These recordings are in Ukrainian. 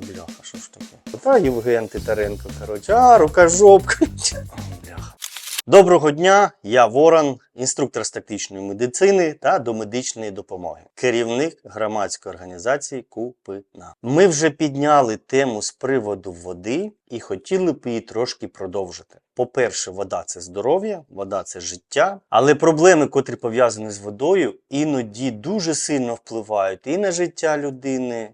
Та бляха, що ж таке? Та Євген Титаренко, коротше, а, рукожопка. Бляха. Доброго дня, я Ворон, інструктор з тактичної медицини та домедичної допомоги, керівник громадської організації Купина. Ми вже підняли тему з приводу води і хотіли б її трошки продовжити. По-перше, вода це здоров'я, вода це життя, але проблеми, котрі пов'язані з водою, іноді дуже сильно впливають і на життя людини,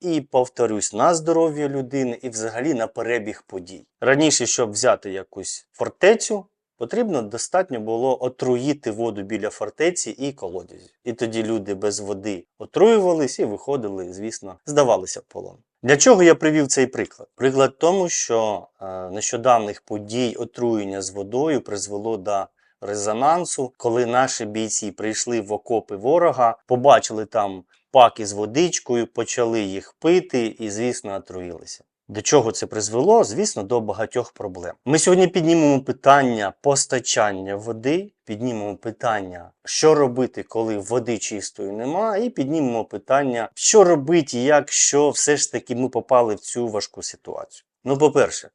і повторюсь, на здоров'я людини, і взагалі на перебіг подій. Раніше, щоб взяти якусь фортецю, потрібно достатньо було отруїти воду біля фортеці і колодязі. І тоді люди без води отруювались і виходили, звісно, здавалися в полон. Для чого я привів цей приклад? Приклад тому, що е, нещодавних подій отруєння з водою призвело до резонансу, коли наші бійці прийшли в окопи ворога, побачили там паки з водичкою, почали їх пити і, звісно, отруїлися. До чого це призвело? Звісно, до багатьох проблем. Ми сьогодні піднімемо питання постачання води, піднімемо питання, що робити, коли води чистої нема, і піднімемо питання, що робити, якщо все ж таки ми попали в цю важку ситуацію. Ну, по-перше,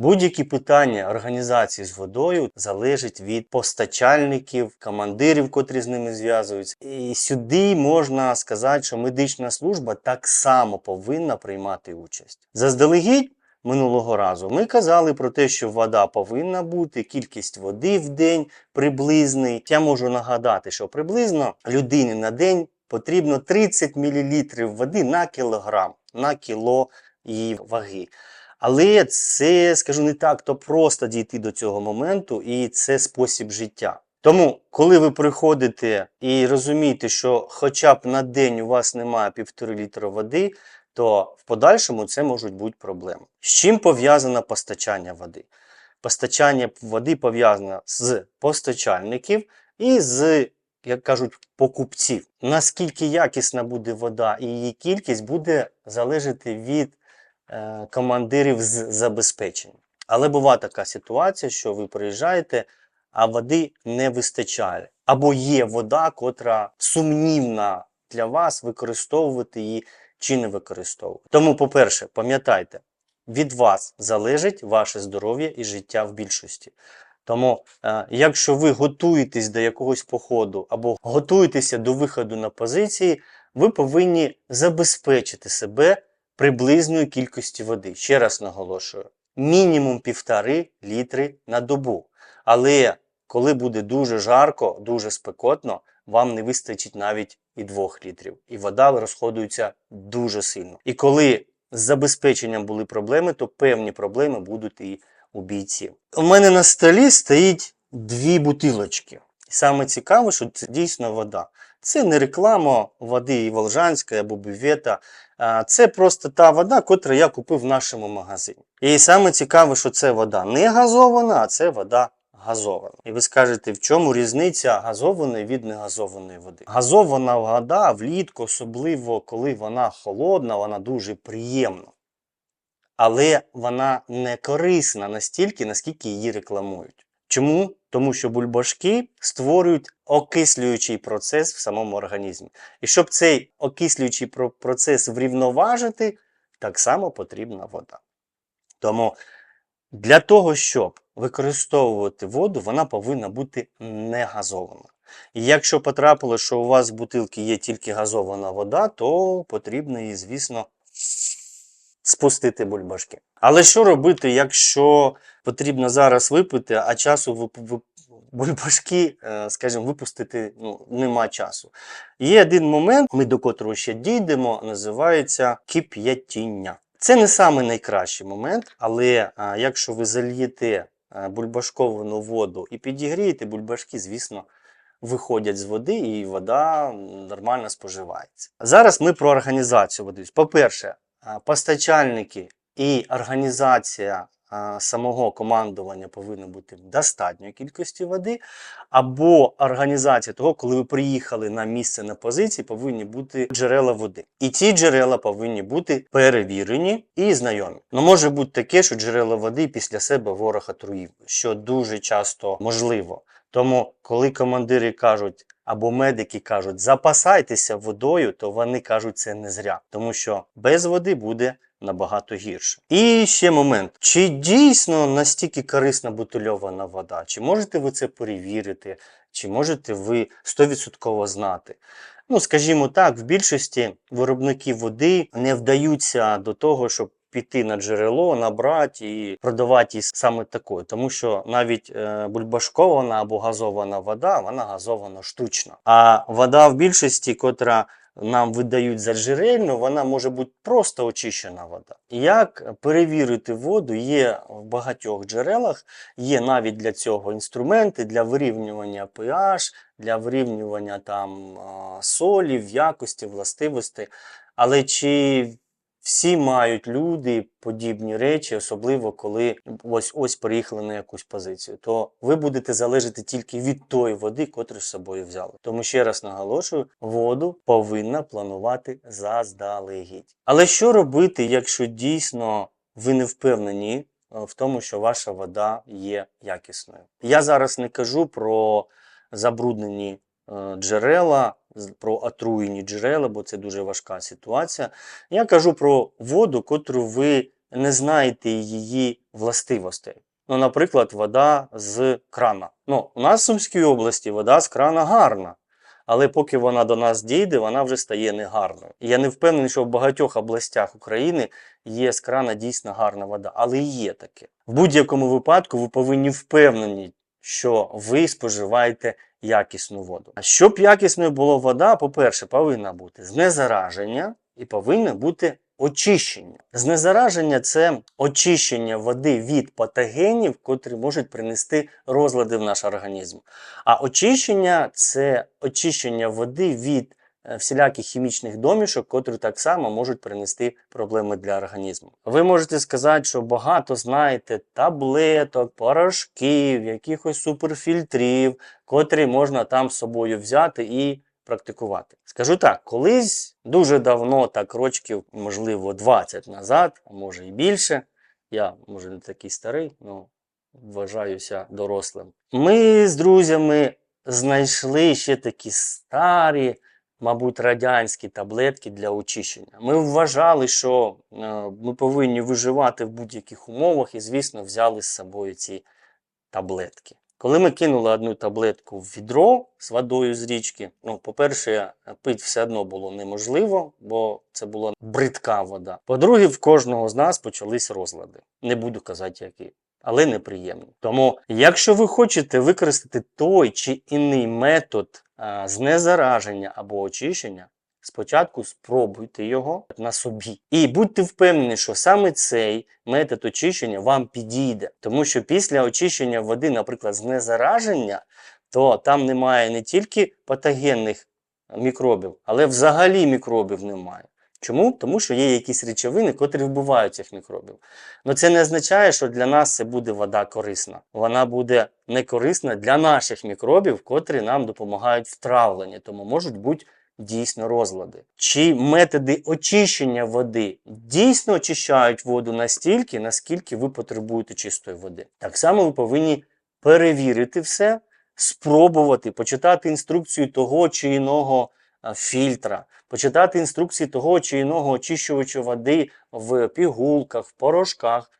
Будь-які питання організації з водою залежать від постачальників, командирів, котрі з ними зв'язуються. І сюди можна сказати, що медична служба так само повинна приймати участь. Заздалегідь минулого разу ми казали про те, що вода повинна бути, кількість води в день приблизний. Я можу нагадати, що приблизно людині на день потрібно 30 мл води на кілограм, на кіло її ваги. Але це, скажу, не так то просто дійти до цього моменту, і це спосіб життя. Тому, коли ви приходите і розумієте, що хоча б на день у вас немає півтори літра води, то в подальшому це можуть бути проблеми. З чим пов'язане постачання води? Постачання води пов'язане з постачальників і з, як кажуть, покупців. Наскільки якісна буде вода і її кількість буде залежати від командирів з забезпечення. Але буває така ситуація, що ви приїжджаєте, а води не вистачає. Або є вода, котра сумнівна для вас, використовувати її чи не використовувати. Тому, по-перше, пам'ятайте, від вас залежить ваше здоров'я і життя в більшості. Тому, е, якщо ви готуєтесь до якогось походу або готуєтеся до виходу на позиції, ви повинні забезпечити себе приблизної кількості води. Ще раз наголошую: мінімум півтори літри на добу. Але коли буде дуже жарко, дуже спекотно, вам не вистачить навіть і двох літрів. І вода розходується дуже сильно. І коли з забезпеченням були проблеми, то певні проблеми будуть і у бійців. У мене на столі стоїть дві бутилочки. Саме цікаве, що це дійсно вода. Це не реклама води Волжанської або бювета. Це просто та вода, котру я купив в нашому магазині. І саме цікаве, що це вода не газована, а це вода газована. І ви скажете, в чому різниця газованої від негазованої води? Газована вода влітку, особливо коли вона холодна, вона дуже приємна. Але вона не корисна настільки, наскільки її рекламують. Чому? Тому що бульбашки створюють окислюючий процес в самому організмі. І щоб цей окислюючий процес врівноважити, так само потрібна вода. Тому для того, щоб використовувати воду, вона повинна бути не газована. І якщо потрапило, що у вас в бутилці є тільки газована вода, то потрібно її, звісно, спустити бульбашки. Але що робити, якщо потрібно зараз випити, а часу бульбашки, е, скажімо, випустити ну, нема часу. Є один момент, ми до котрого ще дійдемо, називається кип'ятіння. Це не самий найкращий момент, але а, якщо ви зальєте бульбашковану воду і підігрієте, бульбашки, звісно, виходять з води, і вода нормально споживається. Зараз ми про організацію води. По-перше, постачальники і організація самого командування повинна бути достатньої кількості води, або організація того, коли ви приїхали на місце на позиції, повинні бути джерела води. І ці джерела повинні бути перевірені і знайомі. Ну може бути таке, що джерела води після себе ворог отруїв, що дуже часто можливо. Тому, коли командири кажуть або медики кажуть, запасайтеся водою, то вони кажуть це не зря, тому що без води буде набагато гірше. І ще момент: чи дійсно настільки корисна бутильована вода? Чи можете ви це перевірити? Чи можете ви 100% знати? Ну, скажімо так, в більшості виробники води не вдаються до того, щоб піти на джерело, набрати і продавати її саме такою. Тому що навіть е, бульбашкована або газована вода, вона газована штучно. А вода в більшості, котра нам видають за джерельну, вона може бути просто очищена вода. Як перевірити воду є в багатьох джерелах, є навіть для цього інструменти для вирівнювання pH, для вирівнювання там а, солі, якості, властивостей. Але чи всі мають люди подібні речі, особливо коли ось ось приїхали на якусь позицію, то ви будете залежати тільки від тої води, котру з собою взяли. Тому ще раз наголошую, воду повинна планувати заздалегідь. Але що робити, якщо дійсно ви не впевнені е, в тому, що ваша вода є якісною? Я зараз не кажу про забруднені джерела, про отруєні джерела, бо це дуже важка ситуація. Я кажу про воду, котру ви не знаєте її властивостей. Ну, наприклад, вода з крана. Ну, у нас в Сумській області вода з крана гарна. Але поки вона до нас дійде, вона вже стає негарною. Я не впевнений, що в багатьох областях України є з крана дійсно гарна вода, але є таке. В будь-якому випадку ви повинні впевнені, що ви споживаєте якісну воду. А щоб якісною була вода, по-перше, повинна бути знезараження і повинно бути очищення. Знезараження це очищення води від патогенів, котрі можуть принести розлади в наш організм. А очищення це очищення води від всіляких хімічних домішок, котрі так само можуть принести проблеми для організму. Ви можете сказати, що багато знаєте таблеток, порошків, якихось суперфільтрів, котрі можна там з собою взяти і практикувати. Скажу так, колись дуже давно, так рочків, можливо, 20 назад, а може і більше. Я може не такий старий, але вважаюся дорослим. Ми з друзями знайшли ще такі старі, мабуть, радянські таблетки для очищення. Ми вважали, що е, ми повинні виживати в будь-яких умовах, і, звісно, взяли з собою ці таблетки. Коли ми кинули одну таблетку в відро з водою з річки, ну, по-перше, пити все одно було неможливо, бо це була бридка вода. По-друге, в кожного з нас почались розлади. Не буду казати, які. Але неприємні. Тому, якщо ви хочете використати той чи інший метод знезараження або очищення, спочатку спробуйте його на собі. І будьте впевнені, що саме цей метод очищення вам підійде. Тому що після очищення води, наприклад, знезараження, то там немає не тільки патогенних мікробів, але взагалі мікробів немає. Чому? Тому що є якісь речовини, котрі вбивають цих мікробів. Ну це не означає, що для нас це буде вода корисна. Вона буде не корисна для наших мікробів, котрі нам допомагають в травленні, тому можуть бути дійсно розлади. Чи методи очищення води дійсно очищають воду настільки, наскільки ви потребуєте чистої води? Так само ви повинні перевірити все, спробувати, почитати інструкцію того чи іного фільтра, почитати інструкції того чи іного очищувача води в пігулках, в порошках.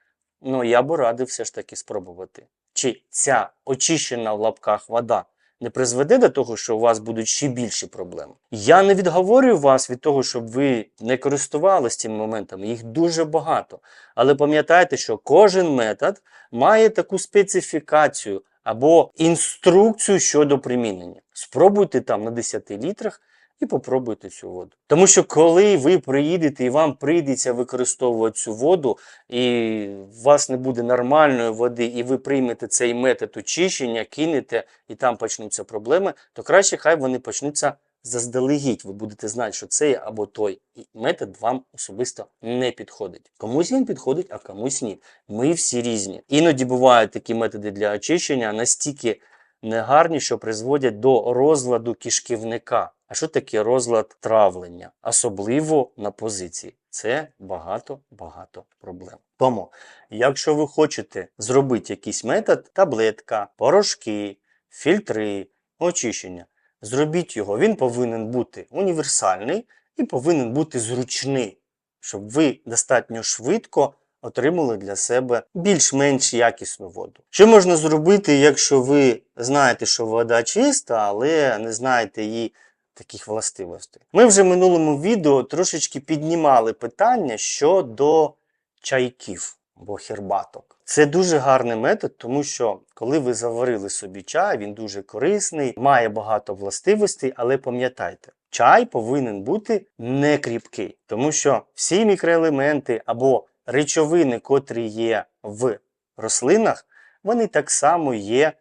Ну, я би радив все ж таки спробувати. Чи ця очищена в лапках вода не призведе до того, що у вас будуть ще більші проблеми. Я не відговорюю вас від того, щоб ви не користувалися цими моментами, їх дуже багато. Але пам'ятайте, що кожен метод має таку специфікацію або інструкцію щодо примінення. Спробуйте там на 10 літрах і попробуйте цю воду. Тому що коли ви приїдете і вам прийдеться використовувати цю воду, і у вас не буде нормальної води, і ви приймете цей метод очищення, кинете, і там почнуться проблеми, то краще хай вони почнуться заздалегідь. Ви будете знати, що цей або той метод вам особисто не підходить. Комусь він підходить, а комусь ні. Ми всі різні. Іноді бувають такі методи для очищення настільки негарні, що призводять до розладу кишківника. А що таке розлад травлення? Особливо на позиції. Це багато-багато проблем. Тому, якщо ви хочете зробити якийсь метод, таблетка, порошки, фільтри, очищення, зробіть його. Він повинен бути універсальний і повинен бути зручний. щоб ви достатньо швидко отримали для себе більш-менш якісну воду. Що можна зробити, якщо ви знаєте, що вода чиста, але не знаєте її таких властивостей? Ми вже в минулому відео трошечки піднімали питання щодо чайків або хербаток. Це дуже гарний метод, тому що коли ви заварили собі чай, він дуже корисний, має багато властивостей, але пам'ятайте, чай повинен бути не кріпкий, тому що всі мікроелементи або речовини, котрі є в рослинах, вони так само є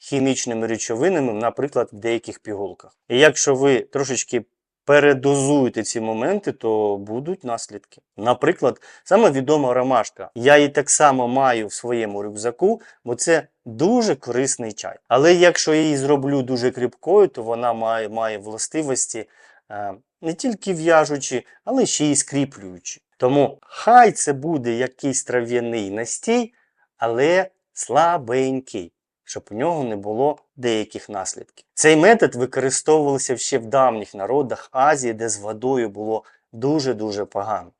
хімічними речовинами, наприклад, в деяких пігулках. І якщо ви трошечки передозуєте ці моменти, то будуть наслідки. Наприклад, саме відома ромашка. Я її так само маю в своєму рюкзаку, бо це дуже корисний чай. Але якщо я її зроблю дуже кріпкою, то вона має, має властивості е, не тільки в'яжучі, але ще й скріплюючі. Тому хай це буде якийсь трав'яний настій, але слабенький, щоб у нього не було деяких наслідків. Цей метод використовувався ще в давніх народах Азії, де з водою було дуже-дуже погано.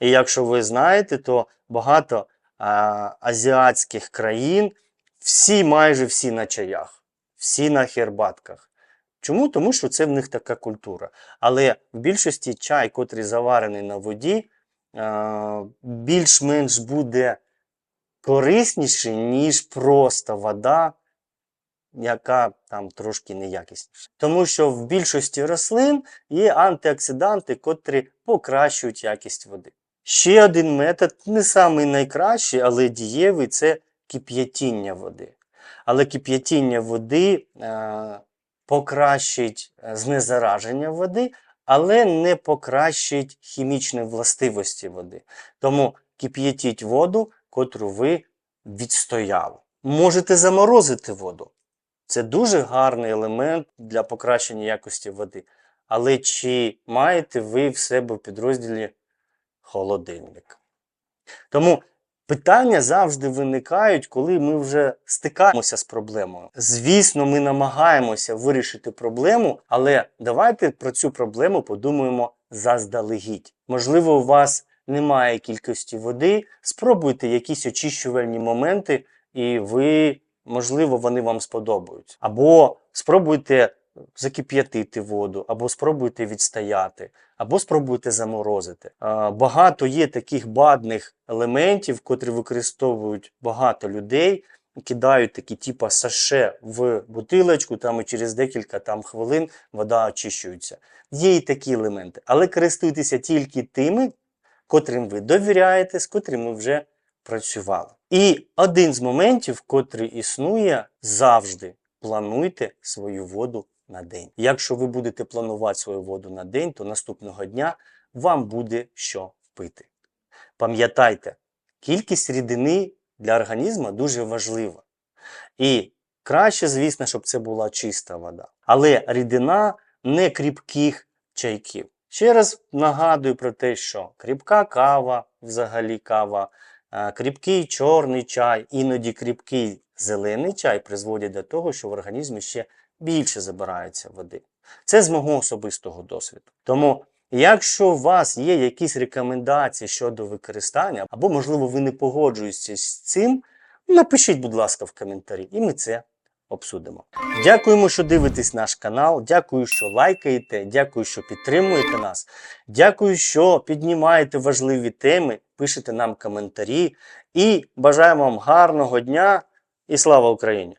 І якщо ви знаєте, то багато а, азіатських країн, всі майже всі на чаях, всі на хербатках. Чому? Тому що це в них така культура. Але в більшості чай, котрий заварений на воді, більш-менш буде корисніший, ніж просто вода, яка там трошки неякісніша. Тому що в більшості рослин є антиоксиданти, котрі покращують якість води. Ще один метод, не самий найкращий, але дієвий це кип'ятіння води. Але кип'ятіння води е, покращить е, знезараження води, але не покращить хімічні властивості води. Тому кип'ятіть воду, котру ви відстояли. Можете заморозити воду. Це дуже гарний елемент для покращення якості води. Але чи маєте ви в себе в підрозділі холодильник? Тому питання завжди виникають, коли ми вже стикаємося з проблемою. Звісно, ми намагаємося вирішити проблему, але давайте про цю проблему подумаємо заздалегідь. Можливо, у вас немає кількості води, спробуйте якісь очищувальні моменти, і ви, можливо, вони вам сподобаються. Або спробуйте закип'ятити воду, або спробуйте відстояти, або спробуйте заморозити. Багато є таких бадних елементів, котрі використовують багато людей. Кидають такі, типа саше в бутилочку, там і через декілька там хвилин вода очищується. Є і такі елементи, але користуйтеся тільки тими, котрим ви довіряєте, з котрими вже працювали. І один з моментів, котрий існує завжди, плануйте свою воду на день. Якщо ви будете планувати свою воду на день, то наступного дня вам буде що пити. Пам'ятайте, кількість рідини для організму дуже важлива. І краще, звісно, щоб це була чиста вода. Але рідина не кріпких чайків. Ще раз нагадую про те, що кріпка кава, взагалі кава, е, кріпкий чорний чай, іноді кріпкий зелений чай призводять до того, що в організмі ще більше забирається води. Це з мого особистого досвіду. Тому, якщо у вас є якісь рекомендації щодо використання, або, можливо, ви не погоджуєтеся з цим, напишіть, будь ласка, в коментарі, і ми це обсудимо. Дякуємо, що дивитесь наш канал. Дякую, що лайкаєте, дякую, що підтримуєте нас. Дякую, що піднімаєте важливі теми, пишете нам коментарі. І бажаємо вам гарного дня і слава Україні!